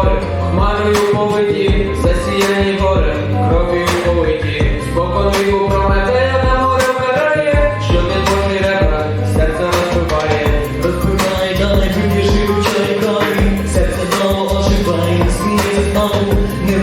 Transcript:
гори, хмарою повиті, засіяні гори, кров'ю повиті, споконою прометея на море вмирає, що не кожний ребра, серце розбиває, розбиває далі, вибіжи у чайкарі, серце знову оживає, сміється знову, не